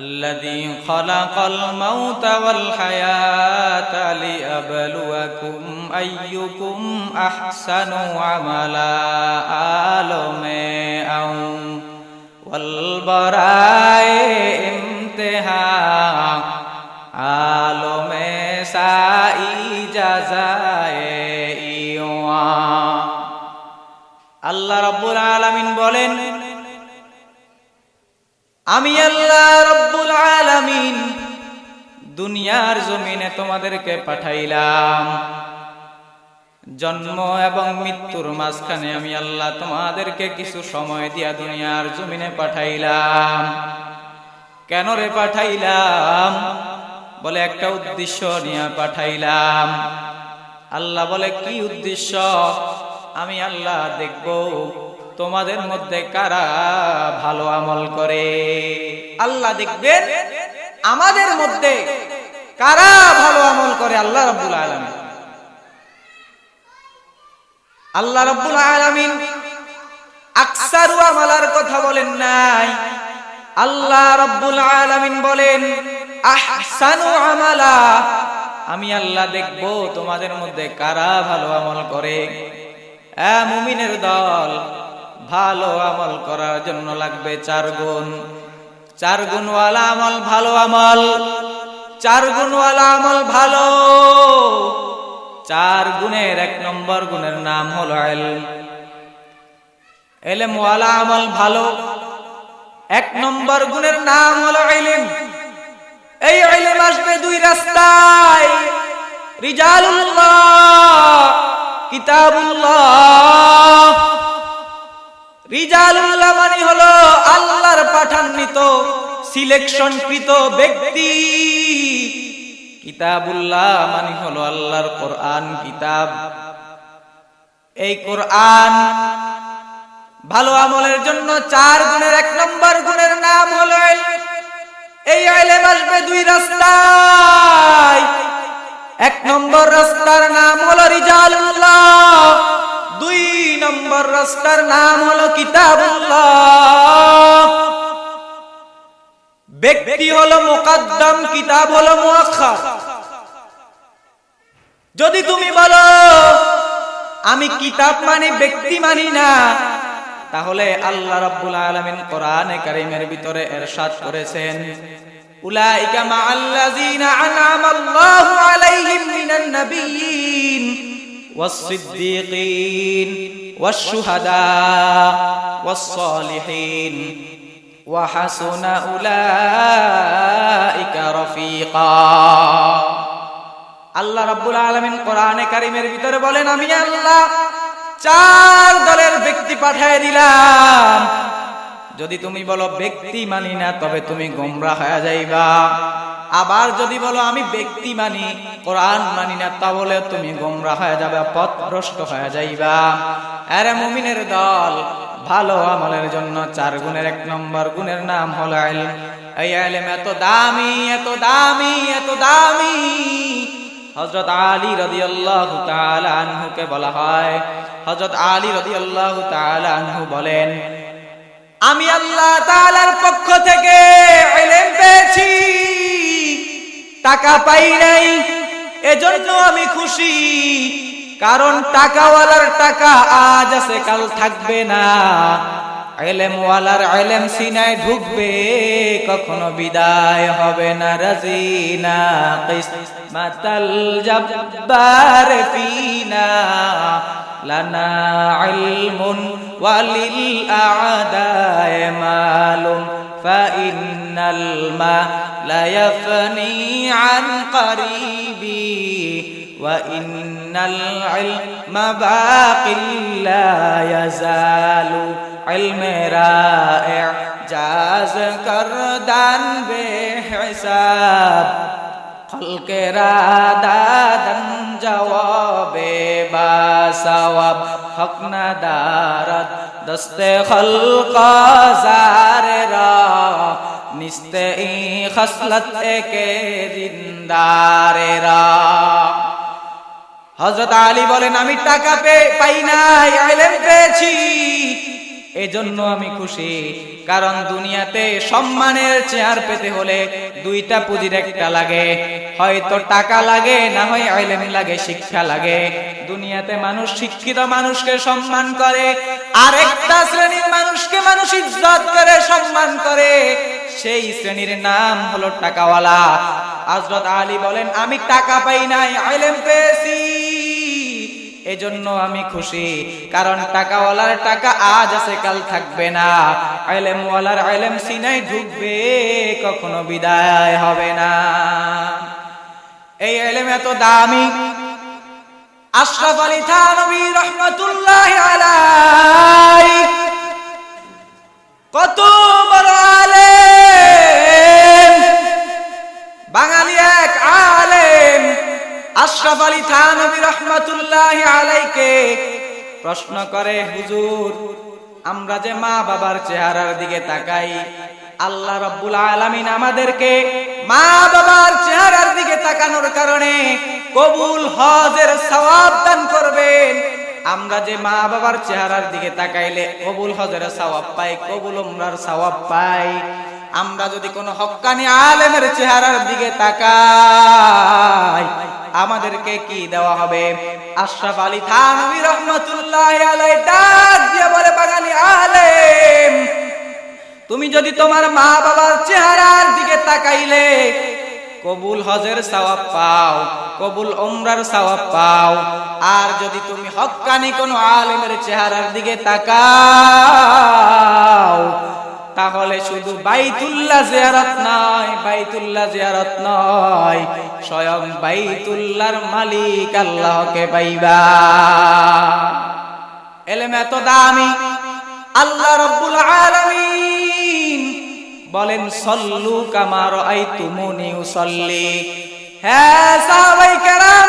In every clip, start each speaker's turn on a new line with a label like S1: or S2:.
S1: الذي خلق الموت والحياة لأبلوكم أيكم أحسن عملا عالم أو والبراء امتحان عالم سائي جزائي আল্লাহ রাব্বুল আলামিন বলেন আমি আল্লাহ রব্বুল আলামিন দুনিয়ার জমিনে তোমাদেরকে পাঠাইলাম। জন্ম এবং মৃত্যুর মাঝখানে আমি আল্লাহ তোমাদেরকে কিছু সময় দিয়া দুনিয়ার জমিনে পাঠাইলাম। কেন রে পাঠাইলাম? বলে একটা উদ্দেশ্য নিয়ে পাঠাইলাম। আল্লাহ বলে, কি উদ্দেশ্য? আমি আল্লাহ দেখব তোমাদের মধ্যে কারা ভালো আমল করে? আল্লাহ দেখবেন আমাদের মধ্যে কারা ভালো আমল করে? আল্লাহ রব্বুল আলমিন। আল্লাহ রব্বুল আলমিন আকসারু আমালার কথা বলেন নাই। আল্লাহ রব্বুল আলমিন বলেন, আহসানু আমালা। আমি আল্লাহ দেখব তোমাদের মধ্যে কারা ভালো আমল করে। মুমিনের দল ভালো আমল করার জন্য লাগবে চার গুণ। চার গুণওয়ালা আমল ভালো আমল। চার গুণওয়ালা আমল ভালো। চার গুণের এক নম্বর গুণের নাম হলো এলম। ওয়ালা আমল ভালো। এক নম্বর গুণের নাম হলো এলিম এই এলেম আসবে দুই রাস্তায়। রিজালুল্লাহ, কিতাবুল্লাহ। রিজালুল্লাহ হলো আল্লাহর পাঠান্বিত সিলেকশন কৃত ব্যক্তি। কিতাবুল্লাহ মানে হলো আল্লাহর কোরআন কিতাব। এই কোরআন ভালো আমলের জন্য চার গুণের এক নম্বর গুণের নাম হলো এই আইলেম আসবে দুই রাস্তায়। এক নম্বর রাস্তার নাম হলো রিজালুল্লাহ। দুই নম্বর রাস্তার নাম ব্যক্তি হলো মুকদ্দম, কিতাব হলো মুআখার যদি তুমি বলো, আমি কিতাব মানে ব্যক্তি মানি না, তাহলে আল্লাহ রাব্বুল আলামিন কোরআনে কারীমের ভিতরে ইরশাদ করেছেন, উলাইকা মাআল্লাযিনা আন'আমা আল্লাহু আলাইহিম মিনান নাবিয়্যিন। والصديقين والشهداء والصالحين وحسن أولئك رفيقا আল্লাহ রাব্বুল আলামিন কোরআনে কারীমের ভিতরে বলেন আমি আল্লাহ চার দলের ব্যক্তি পাঠিয়ে দিলাম যদি তুমি বলো ব্যক্তি মানি না তবে তুমি গোমরা হয়ে যাইবা আবার যদি বলো আমি ব্যক্তি মানি, কোরআন মানি না তা বলে তুমি গোমরা হয়ে যাবে, পথভ্রষ্ট হয়ে যাইবা। আরে মুমিনের দল, ভালো আমলের জন্য চার গুণের এক নম্বর গুণের নাম হলো ইলম। এই ইলম এত দামি এত দামি এত দামি। হজরত আলী রাদিয়াল্লাহু তাআলা আনহুকে বলা হয়। হজরত আলী রাদিয়াল্লাহু তাআলা আনহু বলেন, আমি আল্লাহ তাআলার পক্ষ থেকে পেয়েছি। টাকা পাই নাই, এজন্য আমি খুশি। কারণ টাকাওয়ালার টাকা আজ আছে, কাল থাকবে না। এলেমওয়ালার এলেম সিনায় ঢুকবে, কখনো বিদায় হবে না, রাজি না। মাতাল জব্বার ফিনা, লানা ইলমুন ওয়ালিল আদায় মালুম ফাইন্নাল মা المال يفني عن قريبي وإن العلم باق لا يزال علم رائع. جاز کردن بے حساب خلق را جواب با ثواب حق ندارد دست خلق زار را নিস্ত খসলত একে জিন্দার রা। হযরত আলী বলেন, আমি টাকা পে, পাই নাই ইলম পেয়েছি। এজন্য আমি খুশি, কারণ দুনিয়াতে সম্মানের চেয়ার পেতে হলে দুইটা পুঁজির একটা লাগে। হয়তো টাকা লাগে, না হয় আইলেম লাগে, শিক্ষা লাগে। দুনিয়াতে মানুষ শিক্ষিত মানুষকে সম্মান করে, আরেকটা শ্রেণির মানুষকে মানুষ ইজ্জত করে, সম্মান করে। সেই শ্রেণির নাম হলো টাকাওয়ালা। হযরত আলী বলেন, আমি টাকা পাই নাই আইলেম পেয়েছি। এজন্য আমি খুশি, কারণ টাকাওয়ালার টাকা আজ আছে, কাল থাকবে না। আলেমওয়ালার আলেম সিনাই ঢুকবে, কখনো বিদায় হবে না। এই আইলেম এত দামি। আশরাফ আলী থানবী রহমতুল্লাহ আলাই কত আশরাফ আলী থানবী রহমাতুল্লাহ আলাইকে প্রশ্ন করে, হুজুর, আমরা যে মা বাবার চেহারার দিকে তাকাই, আল্লাহ রব্বুল আলামিন আমাদেরকে মা বাবার চেহারার দিকে তাকানোর কারণে কবুল হজের সওয়াব দান করবেন। আমরা যে মা বাবার চেহারার দিকে তাকাইলে কবুল হজের সওয়াব পাই, কবুল উমরার সওয়াব পাই। আমরা যদি কোনো হক্কানি আলেমের চেহারার দিকে তাকাই আমাদেরকে কি দেওয়া হবে? আশরাফ আলী থানবী রহমতুল্লাহ আলাই বলে, বাঙালি আলেম, তুমি যদি তোমার মা বাবার চেহারার দিকে তাকাইলে, কবুল হজের সওয়াব পাও, কবুল ওমরার সওয়াব পাও। আর যদি তুমি হক্কানি কোনো আলেমের চেহারার দিকে তাকাও তাহলে শুধু বাইতুল্লাহ জিয়ারত নয়, বাইতুল্লাহ জিয়ারত নয়, স্বয়ং বাইতুল্লাহর মালিক আল্লাহকে পাইবা। এলেম এত দামি। আল্লাহ রব্বুল আলামিন বলেন, সল্লু কামার আই তুমুনি উসল্লি। হ্যাঁ সাহাবাই কেরাম,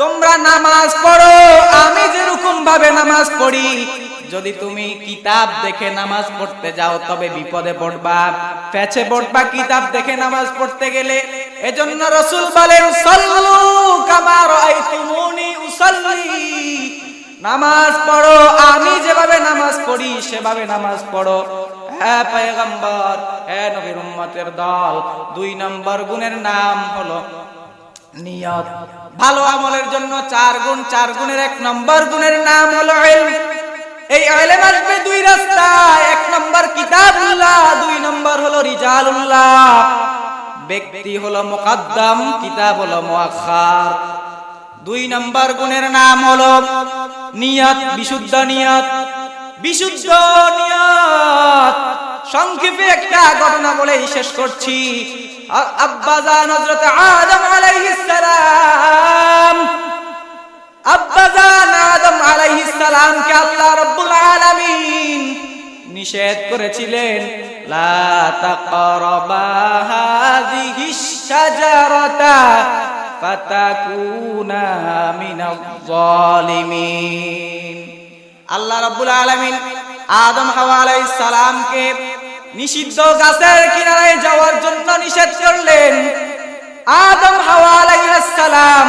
S1: তোমরা নামাজ পড়ো, আমি যেরকম ভাবে নামাজ পড়ি যদি তুমি কিতাব দেখে নামাজ পড়তে যাও, তবে বিপদে পড়বা। ফেছে পড়বা কিতাব দেখে নামাজ পড়তে গেলে। এজন্য রসুল বলেন, সল্লু কামার আই তুমুনি উসল্লি। নামাজ পড়ো, আমি যেভাবে নামাজ পড়ি, সেভাবে নামাজ পড়ো। হ্যাঁ পয়গম্বর হ্যাঁ নবীর উম্মতের দল, দুই নম্বর গুণের নাম হলো নিয়ত। ভালো আমলের জন্য চার গুণ, চার গুণের এক নম্বর গুণের নাম হলো ইলম। এই ইলম আসবে দুই রাস্তায়, এক নম্বর কিতাবুল্লাহ, দুই নম্বর হলো রিজালুল্লাহ। ব্যক্তি হলো মুকদ্দম, কিতাব হলো মুআখার দুই নম্বর গুণের নাম হলো নিয়ত, বিশুদ্ধ নিয়ত। বিশুদ্ধ নিয়ত। সংক্ষেপে একটা ঘটনা বলে শেষ করছি। আব্বাজান হযরত আদম আলাইহিস সালাম আদম আল্লাহ আলামিন নিষেধ করেছিলেন আল্লাহ আলামিন আদম হাওয়া আলাইহিস সালামকে নিষিদ্ধ গাছের কিনারে যাওয়ার জন্য নিষেধ করলেন। আদম হাওয়া আলাইহিস সালাম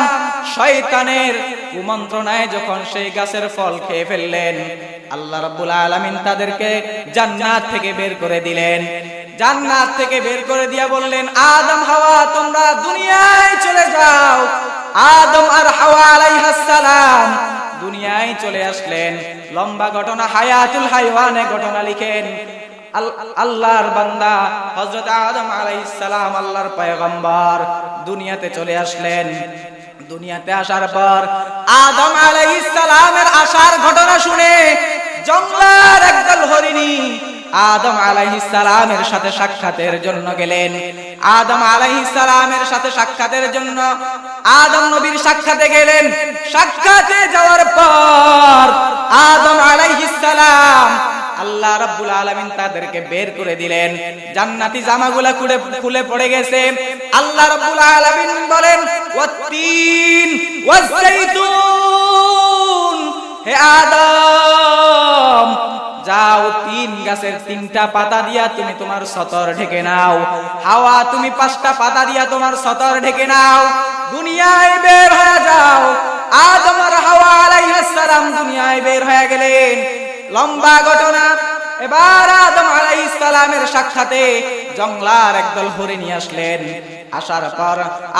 S1: শয়তানের কুমন্ত্রণায় যখন সেই গাছের ফল খেয়ে ফেললেন, আল্লাহ রাব্বুল আলামিন তাদেরকে জান্নাত থেকে বের করে দিলেন। জান্নাত থেকে বের করে দিয়া বললেন, আদম, হাওয়া, তোমরা দুনিয়ায় চলে যাও। আদম আর হাওয়া আলাইহিস সালাম দুনিয়ায় চলে আসলেন। লম্বা ঘটনা, হায়াতুল হাইওয়ানে ঘটনা লিখেন, আল- আল্লাহর বান্দা হযরত আদম আলাইহিস আল্লাহর পয়গম্বর দুনিয়াতে চলে আসলেন। দুনিয়াতে আসার পর আদম আলাইহিস সালামের আসার ঘটনা শুনে জঙ্গলার একদল হরিণী আদম আলাইহিস সালামের সাথে সাক্ষাতের জন্য গেলেন। আদম আলাইহিস সালামের সাথে সাক্ষাতের জন্য আদম নবীর সাক্ষাতে গেলেন। সাক্ষাতে যাওয়ার পর আদম আলাইহিস সালাম আল্লাহ রাব্বুল আলামিন তাদেরকে বের করে দিলেন। জান্নাতি জামাগুলা খুলে খুলে পড়ে গেছে। আল্লাহ রাব্বুল আলামিন বলেন, ওয়াত্তিন ওয়াজাইতুন হে আদম, যাও তিন গাছের তিনটা পাতা দিয়া তুমি তোমার সতর ঢেকে নাও। হাওয়া, তুমি পাঁচটা পাতা দিয়া তোমার সতর ঢেকে নাও। দুনিয়ায় বের হয়ে যাও। আদম আর হাওয়া আলাইহিস সালাম দুনিয়ায় বের হয়ে গেলেন। লম্বা ঘটনা। এবার আদম আলাইহিস সালামের সাক্ষাতে জংলার একদল হরিণী আসলেন। আসার পর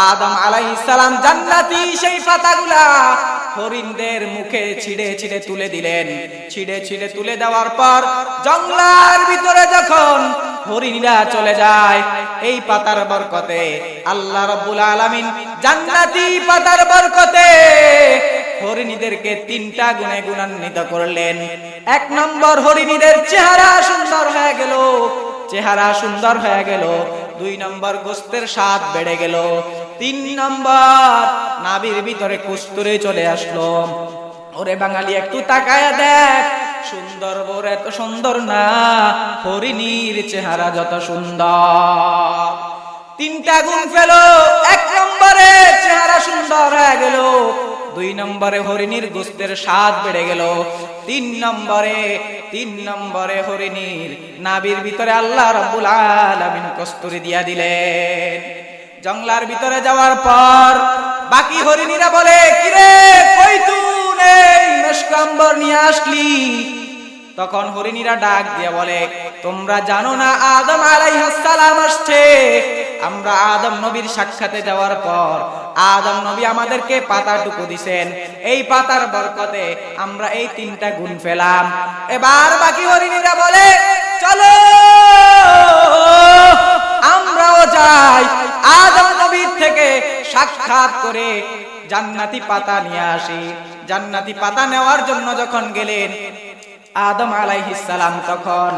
S1: আদম আলাইহিস সালাম জান্নাতি সেই পাতাগুলা হরিণদের মুখে ছিঁড়ে ছিঁড়ে তুলে দিলেন। ছিঁড়ে ছিঁড়ে তুলে দেওয়ার পর জংলার ভিতরে যখন হরিণীরা চলে যায়, এই পাতার বরকতে আল্লাহ রাব্বুল আলামিন জান্নাতি পাতার বরকতে হরিণীদেরকে তিনটা গুণে গুণান্বিত করলেন। এক নম্বর হরিণীদের চেহারা সুন্দর হয়ে গেল। চেহারা সুন্দর হয়ে গেল। দুই নম্বর গোস্তের স্বাদ বেড়ে গেল। তিন নম্বর নাবির ভিতরে কুস্তুরে চলে আসলো। ওরে বাঙালি, একটু তাকায় দেখ। সুন্দর বোর এত সুন্দর না। হরিণীর চেহারা যত সুন্দর। তিনটা গুণ ফেলো এক নম্বরে চেহারা সুন্দর হয়ে গেল। দুই নম্বরে হরিণীর গোস্তের স্বাদ বেড়ে গেল। তিন নম্বরে তিন নম্বরে হরিণীর নাবির ভিতরে আল্লাহ রাব্বুল আলামিন কস্তুরি দিয়া দিলেন। জংলার ভিতরে যাওয়ার পর বাকি হরিণীরা বলে, কিরে, কই তুই? এই মেশকাম্বর নিয়ে আসলি? তখন হরিণীরা ডাক দিয়ে বলে, তোমরা জানো না, আদম আলাইহিস সালাম আসছে? আমরা আদম নবীর সাক্ষাতে যাওয়ার পর আদম নবী আমাদেরকে পাতাটুকু দিছেন। এই পাতার বরকতে আমরা এই তিনটা গুণ পেলাম। এবার বাকি হরিণীরা বলে, চলো, আমরাও যাই। আদম নবীর থেকে সাক্ষাৎ করে জান্নাতি পাতা নিয়ে আসি। জান্নাতি পাতা নেওয়ার জন্য যখন গেলেন আদম সালাম তখন,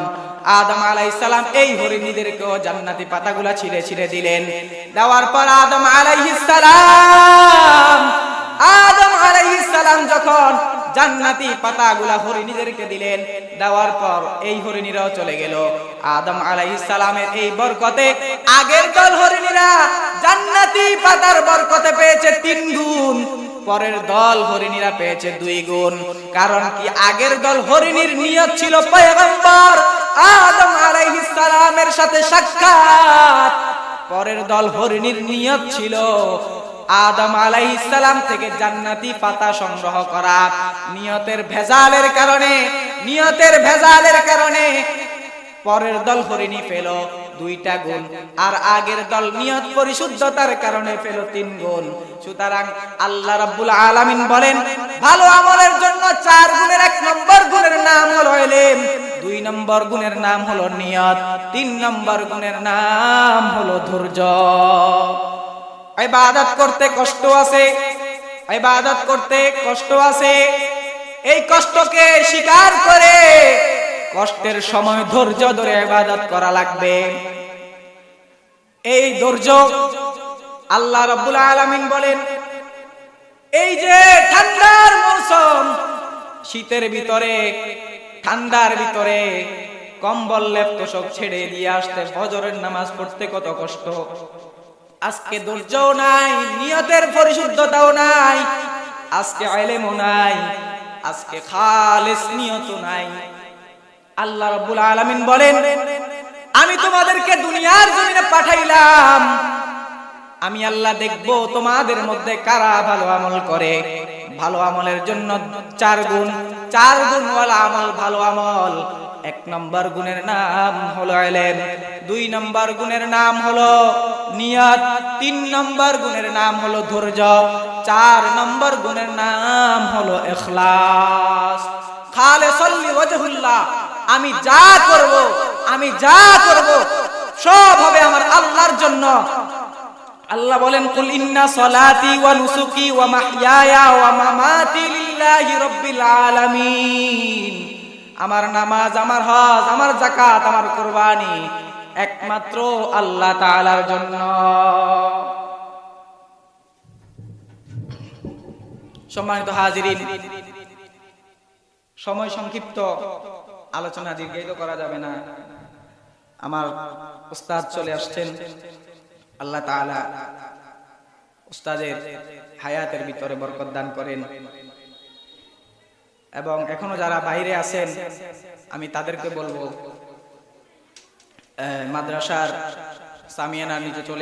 S1: আদম সালাম এই হরিণীদেরকেও জান্নাতি পাতাগুলা ছিঁড়ে ছিঁড়ে দিলেন। দেওয়ার পর আদম সালাম আদম সালাম যখন জান্নাতি পাতাগুলা হরিণীদেরকে দিলেন, দেওয়ার পর এই হরিণীরাও চলে গেল। আদম সালামের এই বরকতে আগের দল হরিণীরা জান্নাতি পাতার বরকতে পেয়েছে তিন গুণ। পরের দল হরিণীরা পেয়েছে দুই গুণ। কারণ কি আগের দল হরিণীর নিয়ত ছিল পয়গম্বর? আদম আলাইহিস সালামের সাথে সাক্ষাৎ। পরের দল হরিণীর নিয়ত ছিল আদম আলাইহিস সালাম থেকে জান্নাতি পাতা সংগ্রহ করা। নিয়তের ভেজালের কারণে, নিয়তের ভেজালের কারণে পরের দল হরিণী ফেল, দুইটা গুণ। আর আগের দল নিয়ত পরিশুদ্ধতার কারণে ফেল তিন গুণ। সুতরাং আল্লাহ রাব্বুল আলামিন বলেন, ভালো আমলের জন্য চার গুণের এক নম্বর গুণের নাম হলো এলেম, দুই নম্বর গুণের নাম হলো নিয়ত, তিন নম্বর গুণের নাম হলো ধৈর্য। ইবাদত করতে কষ্ট আছে, ইবাদত করতে কষ্ট আছে। এই কষ্টকে স্বীকার করে কষ্টের সময় ধৈর্য ধরে ইবাদত করা লাগবে। এই ধৈর্য আল্লাহ রাব্বুল আলামিন বলেন, এই যে ঠান্ডার মৌসুম শীতের ভিতরে, ঠান্ডার ভিতরে কম্বল লেপ তোষক ছেড়ে দিয়ে আসতে ফজরের নামাজ পড়তে কত কষ্ট। আজকে ধৈর্যও নাই, নিয়তের পরিশুদ্ধতাও নাই, আজকে আইলেমও নাই, আজকে খালেস নিয়ত নাই। আল্লাহ রাব্বুল আলামিন বলেন, আমি তোমাদেরকে দুনিয়ার জমিনে পাঠাইলাম। আমি আল্লাহ দেখব তোমাদের মধ্যে কারা ভালো আমল করে। ভালো আমলের জন্য চার গুণ চার গুণ ওয়ালা আমল ভালো আমল। এক নম্বর গুণের নাম হলো এলেম, দুই নম্বর গুণের নাম হলো নিয়ত, তিন নম্বর গুণের নাম হলো ধৈর্য, চার নম্বর গুণের নাম হলো ইখলাস খালে সল্লি ওয়াজহুল্লাহ। আমি যা করব, আমি যা করব, সব হবে আমার আল্লাহর জন্য। আল্লাহ বলেন, কুল ইন্না সলাতি ওয়া নুসুকি ওয়া মাহইয়ায়া ওয়া মামাতি লিল্লাহি রাব্বিল আলামিন। আমার নামাজ, আমার হজ, আমার যাকাত, আমার কুরবানি একমাত্র আল্লাহ তাআলার জন্য। সম্মানিত হাজিরিন, সময় সংক্ষিপ্ত। আলোচনা দীর্ঘায়িত করা যাবে না। আমার উস্তাদ চলে আসছেন। আল্লাহ তাআলা উস্তাদের হায়াতের ভিতরে বরকত দান করেন। এবং এখনও যারা বাইরে আছেন, আমি তাদেরকে বলব মাদ্রাসার সামিয়ানার নিচে চলে